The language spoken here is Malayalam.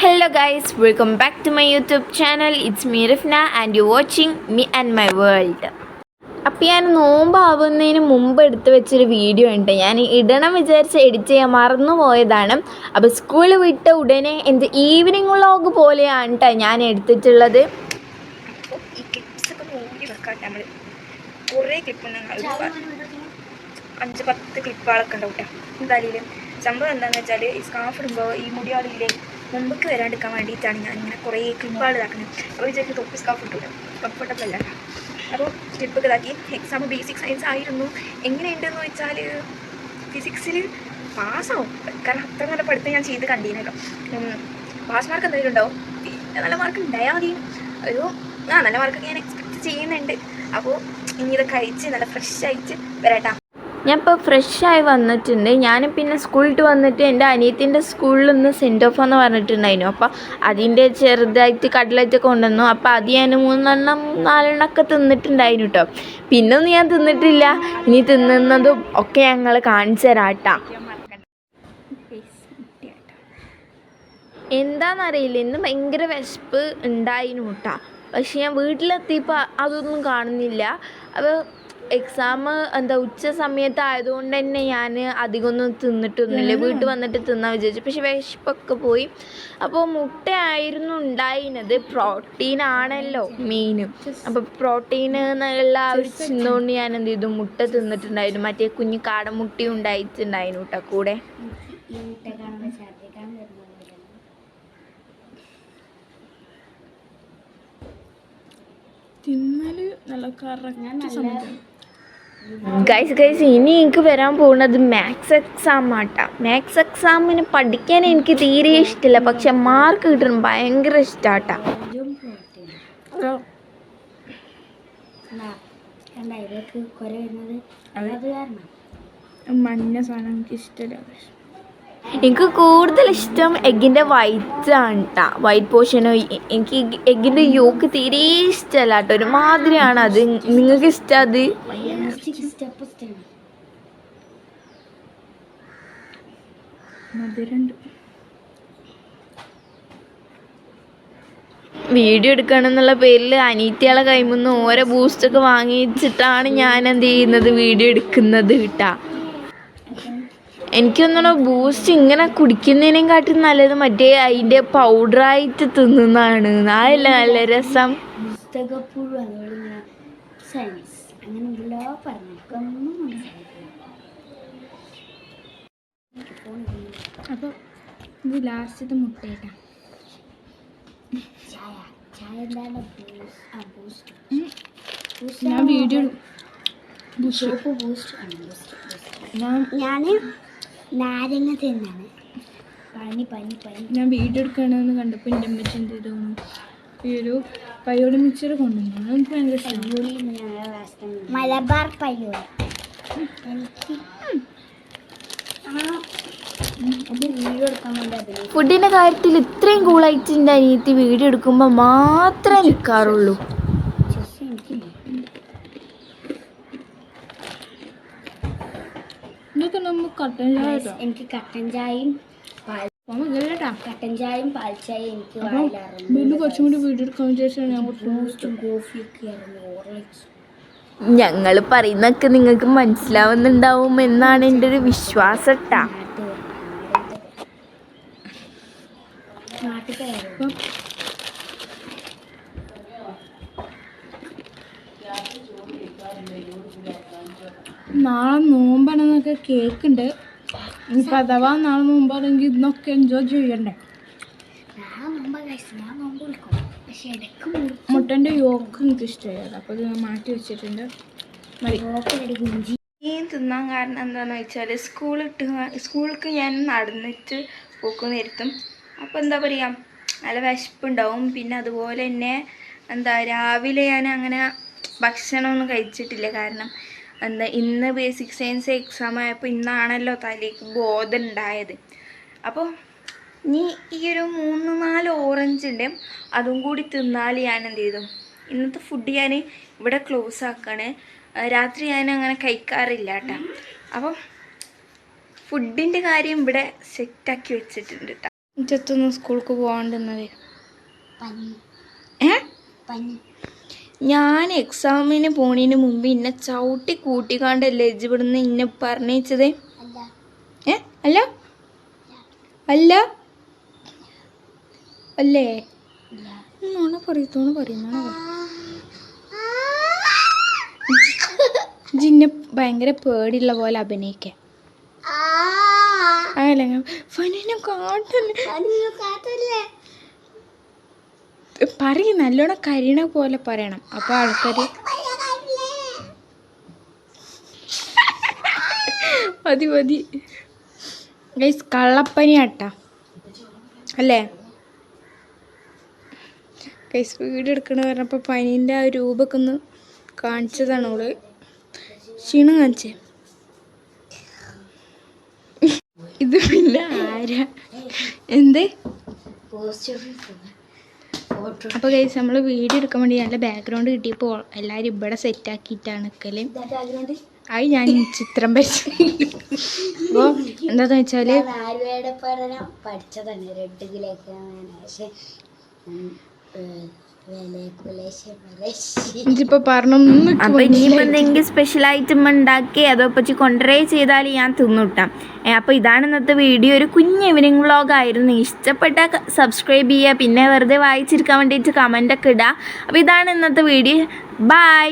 Hello guys, welcome back to my YouTube channel. It's me Rifna and you're watching me and my world. അപ്പോൾ ഞാൻ നോമ്പാവുന്നതിന് മുമ്പ് എടുത്തു വെച്ചൊരു വീഡിയോ ഉണ്ട്. ഞാൻ ഇടണം വിചാരിച്ച് എഡിറ്റ് ചെയ്യാൻ മറന്നു പോയതാണ്. അപ്പോൾ സ്കൂൾ വിട്ട ഉടനെ എന്റെ ഈവനിങ് വ്ളോഗ് പോലെയാണ് കേട്ടോ ഞാൻ എടുത്തിട്ടുള്ളത്. ഈ ക്ലിപ്സ് ഒക്കെ മൂടി വെക്കാം നമ്മൾ കുറേ ക്ലിപ്പ് അഞ്ച് പത്ത് ക്ലിപ്പുകളൊക്കെ ഉണ്ടാവും കേട്ടോ എന്തായാലും സംഭവം എന്താണെന്ന് വെച്ചാൽ ഈ സ്കാർഫ് ഇടുമ്പോൾ ഈ മുടിയാളില്ലേ മുമ്പക്ക് വരാണ്ടിരിക്കാൻ വേണ്ടിയിട്ടാണ് ഞാൻ ഇങ്ങനെ കുറേ ക്ലിപ്പുകൾ ഇതാക്കുന്നത്. അപ്പോൾ വിചാരിക്കും തൊപ്പി സ്കാഫ് ഇട്ടില്ല കംഫർട്ടബിൾ അല്ല അപ്പോൾ ക്ലിപ്പൊക്കെ ഇതാക്കി. എക്സാം ബേസിക് സയൻസ് ആയിരുന്നു. എങ്ങനെയുണ്ടെന്ന് വെച്ചാൽ ഫിസിക്സിൽ പാസ്സാവും കാരണം അത്ര നല്ല പഠിത്തം ഞാൻ ചെയ്ത് കണ്ടീനല്ലോ പാസ് മാർക്ക് എന്തെങ്കിലും ഉണ്ടാവും. നല്ല മാർക്ക് ഉണ്ടായാൽ മതി. ഒരു ആ നല്ല മാർക്കൊക്കെ ഞാൻ എക്സ്പെക്ട് ചെയ്യുന്നുണ്ട്. അപ്പോൾ ഇനി ഇതൊക്കെ അയച്ച് നല്ല ഫ്രഷ് അയച്ച് വരാട്ടാ. ഞാൻ ഇപ്പോൾ ഫ്രഷായി വന്നിട്ടുണ്ട്. ഞാൻ പിന്നെ സ്കൂളിൽ വന്നിട്ട് എന്റെ അനിയത്തിന്റെ സ്കൂളിൽ നിന്ന് സെൻഡ് ഓഫ് എന്ന് പറഞ്ഞിട്ടുണ്ടായിരുന്നു. അപ്പോൾ അതിന്റെ ചെറുതായിട്ട് കട്ട്ലറ്റൊക്കെ കൊണ്ടുവന്നു. അപ്പോൾ അത് ഞാൻ മൂന്നെണ്ണം നാലെണ്ണമൊക്കെ തിന്നിട്ടുണ്ടായിരുന്നു കേട്ടോ പിന്നെ ഒന്നും ഞാൻ തിന്നിട്ടില്ല. ഇനി തിന്നുന്നതും ഒക്കെ ഞങ്ങൾ കാണിച്ചു തരാം കേട്ടോ എന്താണെന്നറിയില്ല ഇന്ന് ഭയങ്കര വിശപ്പ് ഉണ്ടായിരുന്നു കേട്ടോ പക്ഷെ ഞാൻ വീട്ടിലെത്തിയപ്പോൾ അതൊന്നും കാണുന്നില്ല. അപ്പോൾ എക്സാം എന്താ ഉച്ച സമയത്ത് ആയതുകൊണ്ട് തന്നെ ഞാൻ അധികമൊന്നും തിന്നിട്ടൊന്നുമില്ല. വീട്ടിൽ വന്നിട്ട് തിന്നാൻ വിചാരിച്ചു. പക്ഷെ വിശപ്പൊക്കെ പോയി. അപ്പോൾ മുട്ടയായിരുന്നു ഉണ്ടായിരുന്നത് പ്രോട്ടീൻ ആണല്ലോ മെയിൻ അപ്പോൾ പ്രോട്ടീൻ എന്നുള്ള ആ ഒരു ചിന്തകൊണ്ട് ഞാൻ എന്ത് ചെയ്തു? മുട്ട തിന്നിട്ടുണ്ടായിരുന്നു. മറ്റേ കുഞ്ഞു കാടമുട്ടി ഉണ്ടായിട്ടുണ്ടായിരുന്നു കേട്ടോ കൂടെ. തിന്നൽ നല്ല കറക്റ്റ് സമയത്താണ് ഗൈസ് ഗൈസ് ഇനി എനിക്ക് വരാൻ പോകുന്നത് മാത്സ് എക്സാം ആട്ടാ. മാത്സ് എക്സാമിന് പഠിക്കാൻ എനിക്ക് തീരെ ഇഷ്ടമില്ല പക്ഷെ മാർക്ക് കിട്ടണം ഭയങ്കര ഇഷ്ടാട്ടാ. മഞ്ഞ സാധനം എനിക്ക് ഇഷ്ടമില്ല എനിക്ക് കൂടുതൽ ഇഷ്ടം എഗ്ഗിന്റെ വൈറ്റ് ആണ് കേട്ടോ വൈറ്റ് പോർഷനോ എനിക്ക് എഗ്ഗിന്റെ യോക്ക് തീരെ ഇഷ്ടമല്ല കേട്ടോ ഒരുമാതിരിയാണ് അത്. നിങ്ങൾക്ക് ഇഷ്ടം അത്? വീഡിയോ എടുക്കണം എന്നുള്ള പേരിൽ അനീത്തിയാളെ കൈമുന്ന് ഓരോ ബൂസ്റ്റൊക്കെ വാങ്ങിച്ചിട്ടാണ് ഞാൻ എന്ത് ചെയ്യുന്നത്? വീഡിയോ എടുക്കുന്നത് കേട്ടാ. എനിക്കൊന്നും ബൂസ്റ്റ് ഇങ്ങനെ കുടിക്കുന്നതിനേം കാട്ടി നല്ലത് മറ്റേ അതിന്റെ പൗഡറായിട്ട് തിന്നുന്നതാണ്. അതല്ല നല്ല രസം? അങ്ങനെ അപ്പോൾ ഇത് ലാസ്റ്റത്തെ മുട്ടയിട്ടാ ചായ ചായ എന്താണ് ബൂസ്റ്റ് ആ ബൂസ്റ്റ് ഞാൻ വീഡിയോ ഞാൻ നാരങ്ങ തിന്നാണ്. പനി പനി പനി. ഞാൻ വീഡിയോ എടുക്കണമെന്ന് കണ്ടപ്പോൾ എന്റെ അമ്മച്ച എന്ത് ചെയ്തു? ഈ ഒരു പയ്യോട് മിക്സർ കൊണ്ടുവന്നു. നമുക്ക് ഭയങ്കര മലബാർ പയ്യോട് എനിക്ക് വീഡിയോ എടുക്കാൻ വേണ്ടി അഭിനയിച്ചു ഫുഡിന്റെ കാര്യത്തിൽ ഇത്രയും കൂളായിട്ട് എന്റെ അനിയത്തി വീഡിയോ എടുക്കുമ്പോൾ മാത്രമേ നിൽക്കാറുള്ളൂ. എനിക്ക് നമ്മൾ കട്ടൻ കട്ടൻ ചായയും പാൽ കട്ടൻ ചായയും പാൽ ചായയും എനിക്ക് അപ്പം വായിലിറങ്ങും വീണ്ടും കുറച്ചും കൂടി വീഡിയോ എടുക്കാൻ ഞാൻ കുറച്ച് ബൂസ്റ്റും കോഫിയൊക്കെ ആയിരുന്നു ഓറഞ്ച് ഞങ്ങൾ പറയുന്നൊക്കെ നിങ്ങൾക്ക് മനസ്സിലാവുന്നുണ്ടാവും എന്നാണ് എന്റെ ഒരു വിശ്വാസം നാട്ടിൽ കയറും അപ്പം നാളെ നോമ്പാണെന്നൊക്കെ കേൾക്കുന്നുണ്ട് ഇനിയിപ്പോൾ അഥവാ നാളെ നോമ്പാണെങ്കിൽ ഇന്നൊക്കെ എൻജോയ് ചെയ്യണ്ടേ? മുട്ടന്റെ യോക്ക് എനിക്ക് ഇഷ്ടമായത് അപ്പോൾ ഇത് ഞാൻ മാറ്റി വെച്ചിട്ടുണ്ട്. ഈ തിന്നാൻ കാരണം എന്താണെന്ന് വെച്ചാൽ സ്കൂളിട്ട് സ്കൂളിലേക്ക് ഞാൻ നടന്നിട്ട് പോക്കുന്ന് ഇരുത്തും അപ്പോൾ എന്താ പറയുക നല്ല വിശപ്പുണ്ടാവും. പിന്നെ അതുപോലെ തന്നെ എന്താ രാവിലെ ഞാൻ അങ്ങനെ ഭക്ഷണമൊന്നും കഴിച്ചിട്ടില്ല. കാരണം എന്താ ഇന്ന് ബേസിക് സയൻസ് എക്സാം ആയപ്പോൾ ഇന്നാണല്ലോ തലേക്ക് ബോധം ഉണ്ടായത് അപ്പോൾ ഇനി ഈ ഒരു മൂന്ന് നാല് ഓറഞ്ച് ഉണ്ട് അതും കൂടി തിന്നാൽ ഞാൻ എന്ത് ചെയ്തു? ഇന്നത്തെ ഫുഡ് ഞാൻ ഇവിടെ ക്ലോസ് ആക്കാണ്. രാത്രി ഞാൻ അങ്ങനെ കഴിക്കാറില്ല കേട്ടോ. അപ്പം ഫുഡിന്റെ കാര്യം ഇവിടെ സെറ്റാക്കി വെച്ചിട്ടുണ്ട് കേട്ടോ ഇജത്തൊന്നും സ്കൂൾക്ക് പോകാണ്ടെന്നത് ഞാൻ എക്സാമിന് പോണതിന് മുമ്പ് ഇന്നെ ചവിട്ടി കൂട്ടിക്കാണ്ടല്ലേ ലജ്ജപ്പെടുന്ന ഇവിടുന്ന് ഇന്നെ പറഞ്ഞത് അല്ല. ഏ? അല്ല? അല്ല? അല്ലേ? നോണ പറയത്തോണ് പറയുന്ന ജിന്നെ ഭയങ്കര പേടിയുള്ള പോലെ അഭിനയിക്കാൻ. കാട്ടല്ലേ. കാട്ടല്ലേ? പറയും നല്ലോണം കരിണ പോലെ പറയണം. അപ്പൊ ആൾക്കാർ മതി മതി. ഗൈസ് കള്ളപ്പനി ആട്ടാ അല്ലേ? ഗൈസ് വീട് എടുക്കണ പറഞ്ഞപ്പോൾ പനീന്റെ ആ രൂപക്കൊന്ന് ഒന്ന് കാണിച്ചതാണ് ക്ഷീണം കാണിച്ചേ ഇത് ആരാ എന്ത്? അപ്പോൾ ഗൈസ് നമ്മൾ വീഡിയോ എടുക്കാൻ വേണ്ടി നല്ല ബാക്ക്ഗ്രൗണ്ട് കിട്ടിയപ്പോൾ എല്ലാവരും ഇവിടെ സെറ്റ് ആക്കിയിട്ടാണ് നിൽക്കൽ ആയി ഞാൻ ചിത്രം വരച്ചു. അപ്പോൾ എന്താന്ന് വെച്ചാൽ പഠനം പഠിച്ചതാണ്. പക്ഷെ ഇതിപ്പോൾ പറഞ്ഞു അപ്പൊ ഇനിയിപ്പോ എന്തെങ്കിലും സ്പെഷ്യൽ ഐറ്റം ഉണ്ടാക്കി അതോ പറ്റി കൊണ്ടുവരേ ചെയ്താൽ ഞാൻ തിന്നുട്ടാം. അപ്പൊ ഇതാണ് ഇന്നത്തെ വീഡിയോ ഒരു കുഞ്ഞ് ഇവനിങ് വ്ളോഗ് ആയിരുന്നു. ഇഷ്ടപ്പെട്ട സബ്സ്ക്രൈബ് ചെയ്യുക. പിന്നെ വെറുതെ വായിച്ചിരിക്കാൻ വേണ്ടിയിട്ട് കമന്റൊക്കെ ഇടുക അപ്പോൾ ഇതാണ് ഇന്നത്തെ വീഡിയോ ബൈ